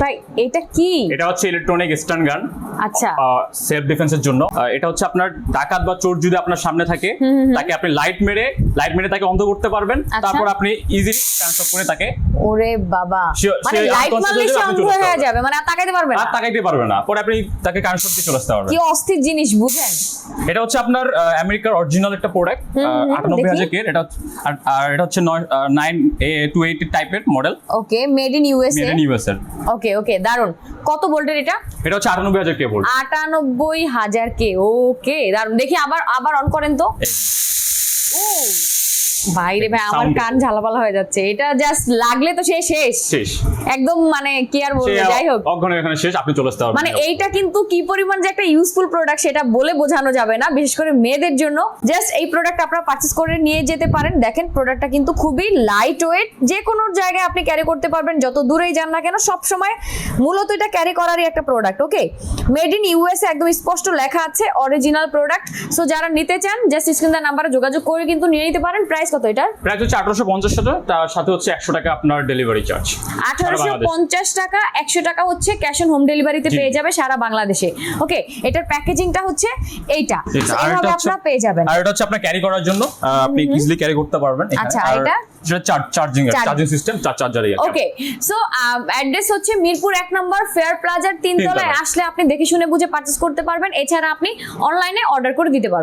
ভাই এটা কি? এটা হচ্ছে ইলেকট্রনিক স্টান গান আচ্ছা। সেলফ ডিফেন্সের জন্য। এটা হচ্ছে আপনার ডাকাত বা চোর যদি আপনার সামনে থাকে তাকে আপনি লাইট মেরে লাইট মেরে তাকে অন্ধ করতে পারবেন। আচ্ছা। তারপর আপনি ইজিলি ট্রান্সফার করে তাকে ওরে বাবা। মানে লাইট মারলে হয়ে সে অন্ধ হয়ে যাবে মানে আর তাকাইতে পারবে না। আর তাকাইতে পারবে না। পরে আপনি তাকে ট্রান্সফার দিয়ে চলে আসতে পারবেন। কি অস্থির জিনিস বুঝেন। এটা হচ্ছে আপনার আমেরিকার অরিজিনাল একটা প্রোডাক্ট হুম, আটানব্বই দেখি। হাজার কের। এটা আর- এটা হচ্ছে টাইপের model okay made in USA made in US এর ওকে ওকে দারুণ কত ভোল্টের এটা? এটা হচ্ছে আটানব্বই হাজার কে আটানব্বই হাজার কে। ওকে দারুণ দেখি আবার আবার অন করেন তো। ও। ভাই রে ভাই আমার কান ঝালাপালা হয়ে যাচ্ছে। এটা জাস্ট লাগলে তো সে শেষ। শেষ। একদম মানে কি আর বলব যাই হোক। এখানে শেষ আপনি চলে আসতে পারবেন মানে এইটা কিন্তু কি পরিমাণ যে একটা ইউজফুল প্রোডাক্ট সেটা বলে বোঝানো যাবে না বিশেষ করে মেয়েদের জন্য। জাস্ট এই প্রোডাক্ট আপনারা পারচেস করে নিয়ে যেতে পারেন। দেখেন প্রোডাক্টটা কিন্তু খুবই লাইট ওয়েট যে কোনো জায়গায় আপনি ক্যারি করতে পারবেন যত দূরেই যান না কেন সব সময় মূলত এটা ক্যারি করারই একটা product okay made in USA একদম স্পষ্ট লেখা আছে অরিজিনাল প্রোডাক্ট সো যারা নিতে চান জাস্ট স্ক্রিন নাম্বারে যোগাযোগ করে কিন্তু নিয়ে নিতে পারেন। প্রাইস কত এটার? প্রাইস হচ্ছে আঠারোশো পঞ্চাশ টাকা তার সাথে হচ্ছে একশো টাকা আপনার ডেলিভারি চার্জ আঠারোশো পঞ্চাশ টাকা একশো টাকা হচ্ছে ক্যাশ অন হোম ডেলিভারিতে পেয়ে যাবে সারা বাংলাদেশে। ওকে এটার প্যাকেজিংটা হচ্ছে এইটা। এইভাবে আপনারা পেয়ে যাবেন। আর এটা হচ্ছে আপনার ক্যারি করার জন্য। আপনি ইজিলি ক্যারি করতে পারবেন আচ্ছা, এটা? চার্জিং চার্জিং সিস্টেম চার চার্জারই আছে। ওকে সো অ্যাড্রেস হচ্ছে মিরপুর এক নম্বর ফেয়ার প্লাজার তিনতলায়। আসলে আপনি দেখে শুনে বুঝে পারচেস করতে পারবেন। এছাড়া আপনি অনলাইনে অর্ডার করে দিতে পারবেন।